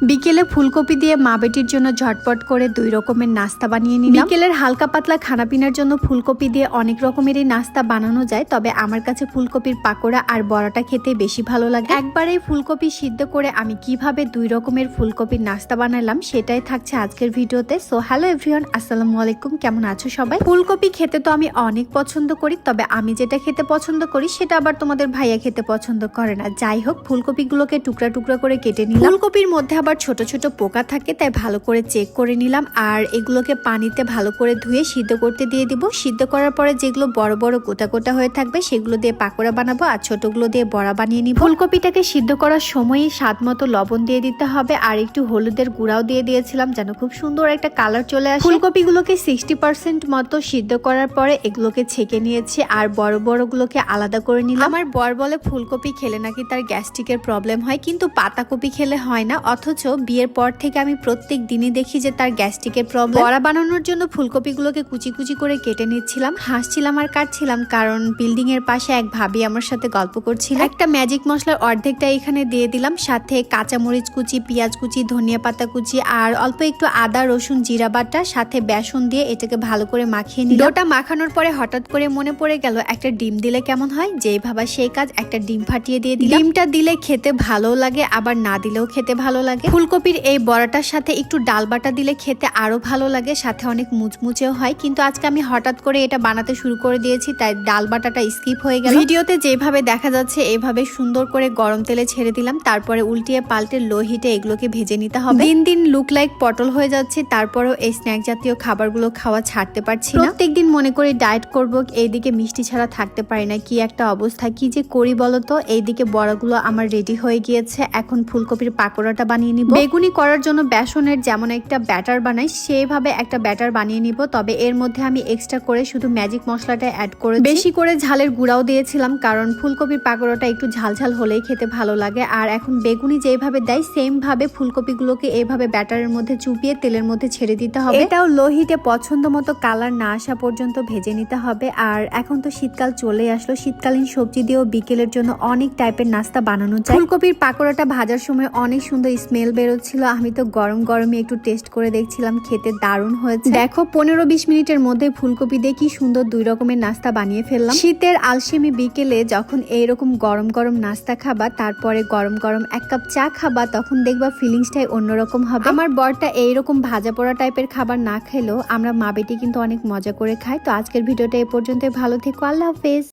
বিকেলে ফুলকপি দিয়ে মা বেটির জন্য ঝটপট করে দুই রকমের নাস্তা বানিয়ে নিলাম। বিকেলের হালকা পাতলা খানাপিনার জন্য ফুলকপি দিয়ে অনেক রকমেরই নাস্তা বানানো যায়, তবে আমার কাছে ফুলকপির পাকোড়া আর বড়াটা খেতে বেশি ভালো লাগে। একবারেই ফুলকপি সিদ্ধ করে আমি কীভাবে দুই রকমের ফুলকপির নাস্তা বানালাম সেটাই থাকছে আজকের ভিডিওতে। সো হ্যালো এভরিওয়ান আসসালামু আলাইকুম, কেমন আছো সবাই? ফুলকপি খেতে তো আমি অনেক পছন্দ করি, তবে আমি যেটা খেতে পছন্দ করি সেটা আবার তোমাদের ভাইয়া খেতে পছন্দ করে না। যাই হোক, ফুলকপিগুলোকে টুকরা টুকরা করে কেটে নিলাম। ফুলকপির মধ্যে আবার ছোট ছোট পোকা থাকে, তাই ভালো করে চেক করে নিলাম। আর এগুলোকে পানিতে ভালো করে ধুয়ে সিদ্ধ করতে দিয়ে দিব। সিদ্ধ করার পরে যেগুলো বড় বড় গোটা গোটা হয়ে থাকবে, সেগুলো দিয়ে পাকোড়া বানাবো আর ছোটগুলো দিয়ে বড়া বানিয়ে নিব। ফুলকপিটাকে সিদ্ধ করার সময়ই স্বাদ মতো লবণ দিয়ে দিতে হবে আর একটু হলুদের গুঁড়াও দিয়ে দিয়েছিলাম যেন খুব সুন্দর একটা কালার চলে আসে। ফুলকপিগুলোকে সিক্সটি পার্সেন্ট মতো সিদ্ধ করার পরে এগুলোকে ছেঁকে নিয়েছি আর বড় বড়গুলোকে আলাদা করে নিলাম। আমার বর বলে, ফুলকপি খেলে নাকি তার গ্যাস্ট্রিকের প্রবলেম হয়? কিন্তু পাতাকপি খেলে হয় না, অথচ বিয়ের পর থেকে আমি প্রত্যেক দিনই দেখি যে তার গ্যাস্ট্রিকের প্রবলেম বড়া বানানোর জন্য ফুলকপিগুলোকে কুচি কুচি করে কেটে নিচ্ছিলাম, হাসছিলাম আর কাটছিলাম, কারণ বিল্ডিং এর পাশে এক ভাবি আমার সাথে গল্প করছিল। একটা ম্যাজিক মশলার অর্ধেকটা এখানে দিয়ে দিলাম, সাথে কাঁচামরিচ কুচি, পেঁয়াজ কুচি, ধনিয়া পাতা কুচি, আর অল্প একটু আদা, রসুন, জিরা বাটা, সাথে বেসন দিয়ে এটাকে ভালো করে মাখিয়ে নিই ওটা মাখানোর পরে হঠাৎ করে মনে পড়ে গেল, একটা ডিম দিলে কেমন হয়? যেই ভাবা সেই কাজ, একটা ডিম ফাটিয়ে দিয়ে দিলাম। ডিমটা দিলে খেতে ভালো লাগে, আবার না দিলেও খেতে ভালো লাগে। ফুলকপির এই বড়াটার সাথে একটু ডাল বাটা দিলে খেতে আরও ভালো লাগে, সাথে অনেক মুচমুচেও হয়। কিন্তু আজকে আমি হঠাৎ করে এটা বানাতে শুরু করে দিয়েছি, তাই ডাল বাটাটা স্কিপ হয়ে গেল। ভিডিওতে যেভাবে দেখা যাচ্ছে, এভাবে সুন্দর করে গরম তেলে ছেড়ে দিলাম, তারপরে উল্টিয়ে পাল্টে লো হিটে এগুলোকে ভেজে নিতে হবে। দিন দিন লুক লাইক পটল হয়ে যাচ্ছে, তারপরেও এই স্ন্যাক জাতীয় খাবারগুলো খাওয়া ছাড়তে পারছি না। প্রত্যেকদিন মনে করি ডায়েট করব, এইদিকে মিষ্টি ছাড়া থাকতে পারি না, কি একটা অবস্থা, কি যে করি বলতো? এইদিকে বড়াগুলো আমার রেডি হয়ে গিয়েছে, এখন ফুলকপির পাকোড়াটা বানিয়ে নিব। বেগুনি করার জন্য বেসনের যেমন একটা ব্যাটার বানাই সেভাবে একটা ব্যাটার বানিয়ে নিব। তবে এর মধ্যে আমি এক্সট্রা করে শুধু ম্যাজিক মশলাটা অ্যাড করে বেশি করে ঝালের গুঁড়াও দিয়েছিলাম কারণ ফুলকপির পাকোড়াটা একটু ঝাল ঝাল হলেই খেতে ভালো লাগে। আর এখন বেগুনি যেভাবে দেয় সেম ভাবে ফুলকপিগুলোকে এইভাবে ব্যাটারের মধ্যে চুপিয়ে তেলের মধ্যে ছেড়ে দিতে হবে। এটাও লো হিটে পছন্দ মতো কালার না আসা পর্যন্ত ভেজে নিতে হবে। আর এখন তো শীতকাল চলে আসলো। শীতকালীন সবজি দিয়েও বিকেলের জন্য অনেক টাইপের নাস্তা বানানো যায়। ফুলকপির পাকোড়াটা ভাজার সময় অনেক সুন্দর স্মেল বেরোচ্ছিল। আমি তো গরম গরমে একটু টেস্ট করে দেখছিলাম, খেতে দারুণ হয়েছে। দেখো, পনেরো বিশ মিনিটের মধ্যে ফুলকপি দিয়ে কি সুন্দর দুই রকমের নাস্তা বানিয়ে ফেললাম। শীতের আলসেমি বিকেলে যখন এইরকম গরম গরম নাস্তা খাবা, তারপরে গরম গরম এক কাপ চা খাবা, তখন দেখবা ফিলিংসটাই অন্যরকম হবে। আমার বরটা এইরকম ভাজা পোড়া টাইপের খাবার না খেলেও আমরা মা বেটি কিন্তু অনেক মজা করে খাই তো আজকের ভিডিওটা এ পর্যন্ত ভালো থেকো, আল্লাহ হাফেজ।